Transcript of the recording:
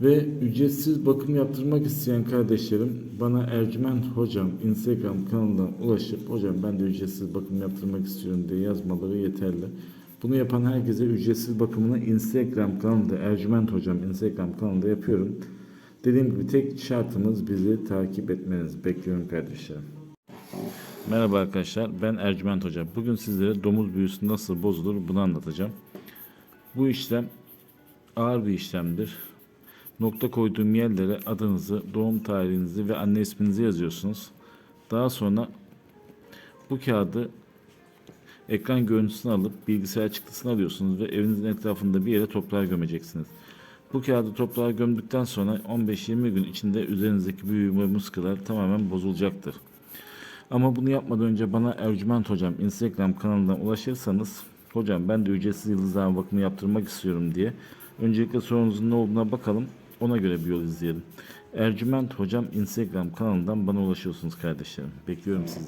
Ve ücretsiz bakım yaptırmak isteyen kardeşlerim bana Ercüment Hocam Instagram kanalından ulaşıp hocam ben de ücretsiz bakım yaptırmak istiyorum diye yazmaları yeterli. Bunu yapan herkese ücretsiz bakımını Instagram kanalında Ercüment Hocam Instagram kanalında yapıyorum. Dediğim gibi tek şartımız bizi takip etmeniz. Bekliyorum kardeşlerim. Merhaba arkadaşlar ben Ercüment Hocam. Bugün sizlere domuz büyüsü nasıl bozulur bunu anlatacağım. Bu işlem ağır bir işlemdir. Nokta koyduğum yerlere adınızı, doğum tarihinizi ve anne isminizi yazıyorsunuz. Daha sonra bu kağıdı ekran görüntüsünü alıp bilgisayar çıktısını alıyorsunuz ve evinizin etrafında bir yere toprağa gömeceksiniz. Bu kağıdı toprağa gömdükten sonra 15-20 gün içinde üzerinizdeki büyü ve muskalar tamamen bozulacaktır. Ama bunu yapmadan önce bana Ercüment Hocam Instagram kanalından ulaşırsanız Hocam ben de ücretsiz yıldızlama bakımı yaptırmak istiyorum diye öncelikle sorunuzun ne olduğuna bakalım ona göre bir yol izleyelim. Ercüment Hocam Instagram kanalından bana ulaşıyorsunuz kardeşlerim. Bekliyorum sizi.